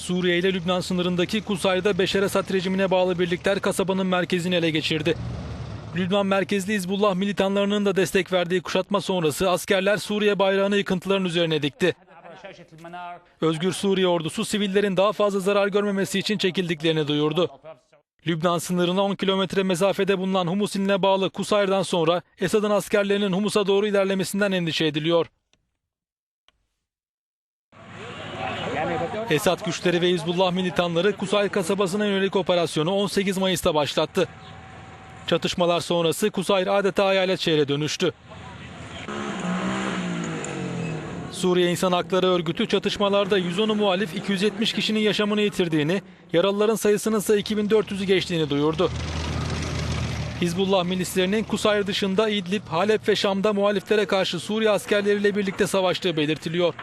Suriye ile Lübnan sınırındaki Kusayr'da Beşer Esad rejimine bağlı birlikler kasabanın merkezini ele geçirdi. Lübnan merkezli Hizbullah militanlarının da destek verdiği kuşatma sonrası askerler Suriye bayrağını yıkıntıların üzerine dikti. Özgür Suriye ordusu sivillerin daha fazla zarar görmemesi için çekildiklerini duyurdu. Lübnan sınırına 10 kilometre mesafede bulunan Humus iline bağlı Kusayr'dan sonra Esad'ın askerlerinin Humus'a doğru ilerlemesinden endişe ediliyor. Esad güçleri ve Hizbullah militanları Kusayr kasabasına yönelik operasyonu 18 Mayıs'ta başlattı. Çatışmalar sonrası Kusayr adeta hayalet şehre dönüştü. Suriye İnsan Hakları Örgütü çatışmalarda 110'u muhalif 270 kişinin yaşamını yitirdiğini, yaralıların sayısının ise 2400'ü geçtiğini duyurdu. Hizbullah milislerinin Kusayr dışında İdlib, Halep ve Şam'da muhaliflere karşı Suriye askerleriyle birlikte savaştığı belirtiliyor.